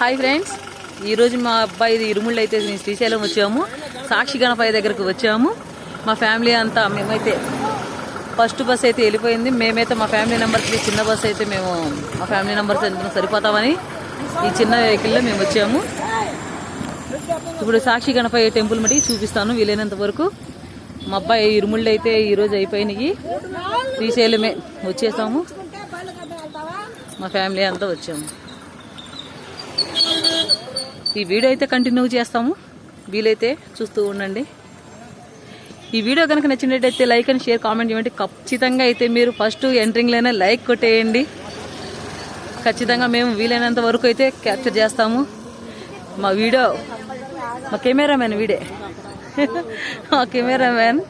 Hi friends ఈరోజు మా అబ్బాయి ఇరుముళ్ళు అయితే మేము శ్రీశైలం వచ్చాము. సాక్షి గణపయ్య దగ్గరకు వచ్చాము. మా ఫ్యామిలీ అంతా మేమైతే ఫస్ట్ బస్ అయితే వెళ్ళిపోయింది. మేమైతే మా ఫ్యామిలీ నెంబర్స్కి చిన్న బస్ అయితే మేము మా ఫ్యామిలీ నెంబర్స్ ఎంత సరిపోతామని ఈ చిన్న వెహికల్లో మేము వచ్చాము. ఇప్పుడు సాక్షి గణపయ్య టెంపుల్ మటుకి చూపిస్తాను వీలైనంత వరకు. మా అబ్బాయి ఇరుముళ్ళు అయితే ఈరోజు అయిపోయినాయి. శ్రీశైలమే వచ్చేసాము. మా ఫ్యామిలీ అంతా వచ్చాము. ఈ వీడియో అయితే కంటిన్యూ చేస్తాము. వీలైతే చూస్తూ ఉండండి. ఈ వీడియో కనుక నచ్చినట్టయితే లైక్ అండ్ షేర్ కామెంట్ చేయండి. ఖచ్చితంగా అయితే మీరు ఫస్ట్ ఎంట్రింగ్లోనే లైక్ కొట్టేయండి. ఖచ్చితంగా మేము వీలైనంత వరకు అయితే క్యాప్చర్ చేస్తాము. మా వీడియో మా కెమెరామెన్ వీడే. మా కెమెరామెన్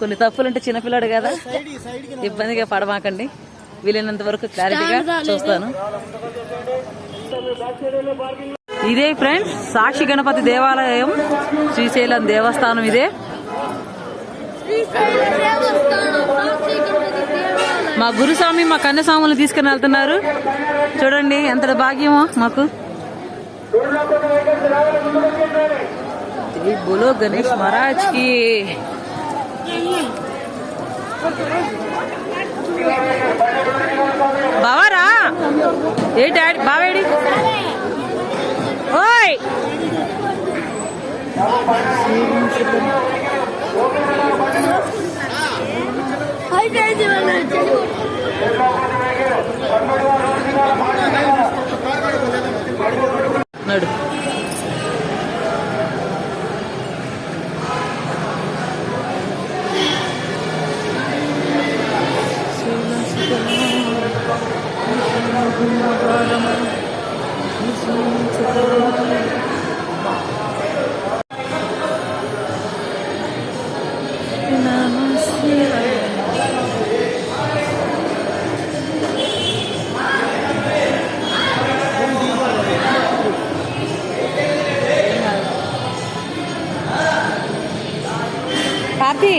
కొన్ని తప్పులు ఉంటే చిన్నపిల్లాడు కదా. ఇబ్బందిగా పడమాకండి. వీలైనంత వరకు క్లారిటీగా చూస్తాను. ఇదే ఫ్రెండ్స్ సాక్షి గణపతి దేవాలయం శ్రీశైలం దేవస్థానం ఇదే. మా గురుస్వామి మా కన్యస్వాములు తీసుకుని వెళ్తున్నారు. చూడండి ఎంత భాగ్యమో మాకు. జై బోలో గణేష్ మహారాజ్కి బావారా? ఏ డాడీ బావేడి? ఓయ్ నడు. స్వాతి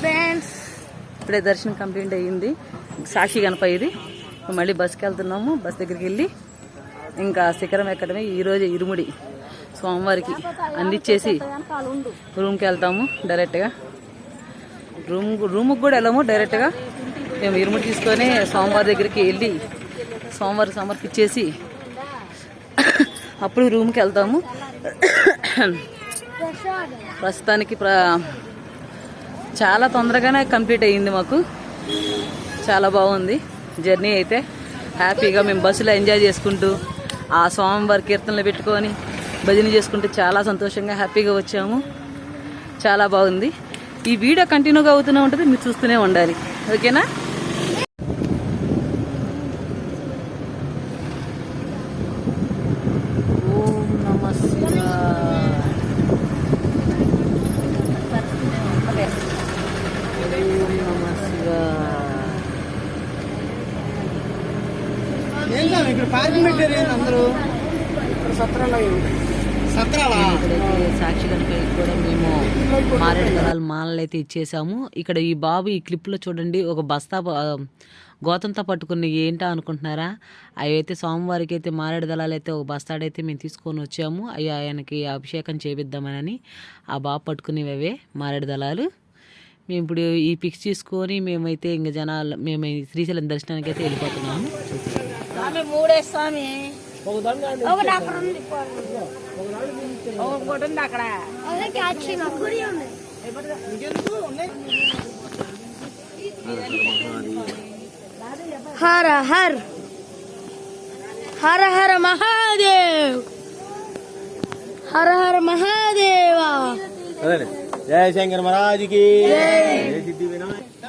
ఫ్రెండ్స్ ఇప్పుడే దర్శనం కంప్లీట్ అయ్యింది. సాక్షి గణపయ్యది. మళ్ళీ బస్కి వెళ్తున్నాము. బస్ దగ్గరికి వెళ్ళి ఇంకా శిఖరం ఎక్కడమే ఈరోజు ఇరుముడి సోమవారికి అందించేసి రూమ్కి వెళ్తాము డైరెక్ట్గా రూమ్ రూమ్కి కూడా వెళ్ళాము డైరెక్ట్గా మేము ఇరుముడు తీసుకొని సోమవారి దగ్గరికి వెళ్ళి సోమవారం సమర్పించేసి అప్పుడు రూమ్కి వెళ్తాము. ప్రస్తుతానికి ప్ర చాలా తొందరగానే కంప్లీట్ అయ్యింది మాకు. చాలా బాగుంది. జర్నీ అయితే హ్యాపీగా మేము బస్సులో ఎంజాయ్ చేసుకుంటూ ఆ స్వామివారి కీర్తనలు పెట్టుకొని భజన చేసుకుంటూ చాలా సంతోషంగా హ్యాపీగా వచ్చాము. చాలా బాగుంది. ఈ వీడియో కంటిన్యూగా అవుతూనే ఉంటుంది. మీరు చూస్తూనే ఉండాలి. ఓకేనా ఓం నమ శివాయ ఓం నమ శివాయ ఏంటో ఇక్కడ పార్కింగ్ పెట్టారు ఏంటి అందరూ? సత్రాలు? సత్రాలా ఇక్కడైతే సాక్షి గణపతి కూడా మేము మారేడు దళాలు మాలలు అయితే ఇచ్చేసాము. ఇక్కడ ఈ బాబు ఈ క్లిప్లో చూడండి ఒక బస్తా గోతంతో పట్టుకుని ఏంటా అనుకుంటున్నారా? అవి అయితే సోమవారికి అయితే మారేడు దళాలు అయితే ఒక బస్తాడైతే మేము తీసుకొని వచ్చాము. అవి ఆయనకి అభిషేకం చేపిద్దామని ఆ బాబు పట్టుకునేవి అవే మారేడు దళాలు. మేము ఇప్పుడు ఈ పిక్స్ తీసుకొని మేమైతే ఇంక జనాలు మేము శ్రీశైలం దర్శనానికి అయితే వెళ్ళిపోతున్నాము. స్వామి మూడే స్వామి ఒకటి అక్కడ ఉంది ఒకటి ఉంది అక్కడ హర హర్ హర హర మహాదేవ్ హర హర మహాదేవా అదే జయ శంకర్ మహారాజుకి జయ సిద్ధి వినాయక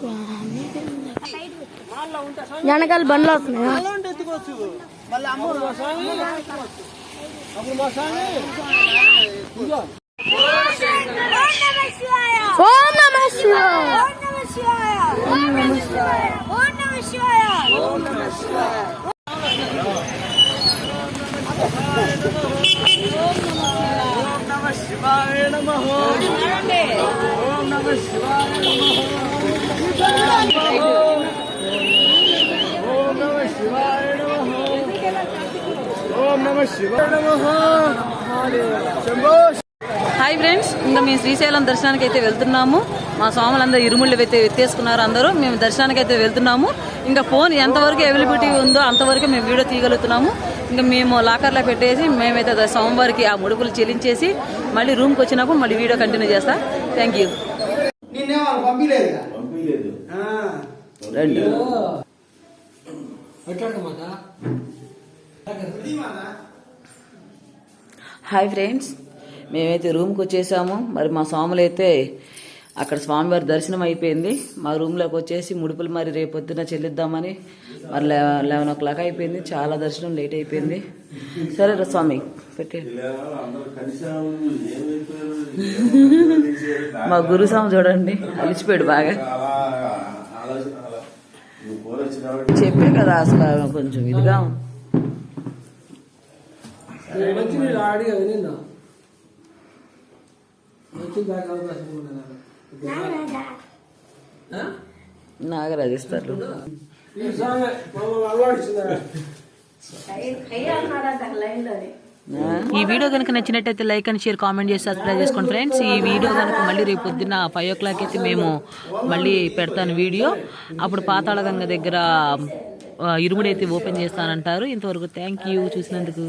ఆ. వెనకాల బండ్లు వస్తున్నాయి? స్వామి. ఓం నమ శివాయ ఓం నమ శివాయ. ఓం నమ శివాయ ఓం నమ శివాయ ఓం నమ శివాయ ఓం నమ శివాయ నమః శంభో హాయ్ ఫ్రెండ్స్ ఇంకా మేము శ్రీశైలం దర్శనానికి అయితే వెళ్తున్నాము. మా స్వాములందరూ ఇరుముళ్ళు అయితే ఎత్తేసుకున్నారు అందరూ. మేము దర్శనానికి అయితే వెళ్తున్నాము. ఇంకా ఫోన్ ఎంతవరకు అవైలబిలిటీ ఉందో అంతవరకు మేము వీడియో తీయగలుగుతున్నాము. ఇంకా మేము లాకర్లో పెట్టేసి మేమైతే సోమవారికి ఆ ముడుపులు చెల్లించేసి మళ్ళీ రూమ్కి వచ్చినప్పుడు మళ్ళీ వీడియో కంటిన్యూ చేస్తా. థ్యాంక్ యూ రండి. హాయ్ ఫ్రెండ్స్ మేమైతే రూమ్కి వచ్చేసాము. మరి మా స్వాములు అయితే అక్కడ స్వామివారి దర్శనం అయిపోయింది. మా రూమ్లోకి వచ్చేసి ముడుపులు మరి రేపు పొద్దున చెల్లిద్దామని మరి లెవెన్ ఓ క్లాక్ అయిపోయింది. చాలా దర్శనం లేట్ అయిపోయింది. సరే రా స్వామి పెట్టే మా గురుస్వామి చూడండి అలిచిపోయాడు బాగా. చెప్పే కదా అసలు కొంచెం ఇదిగా. నాగరాజు ఇస్తారు. ఈ సాంగ్ మమ్మల్ని అలవాడిస్తుందా ఈ వీడియో కనుక నచ్చినట్టయితే లైక్ అండ్ షేర్ కామెంట్ చేసి సబ్స్క్రైబ్ చేసుకోండి ఫ్రెండ్స్. ఈ వీడియో కనుక మళ్ళీ రేపు పొద్దున్న ఫైవ్ ఓ క్లాక్ అయితే మేము మళ్ళీ పెడతాను వీడియో. అప్పుడు పాతాళ గంగ దగ్గర ఆ, ఇరుముడు అయితే ఓపెన్ చేస్తానంటారు. ఇంతవరకు థ్యాంక్ యూ చూసినందుకు.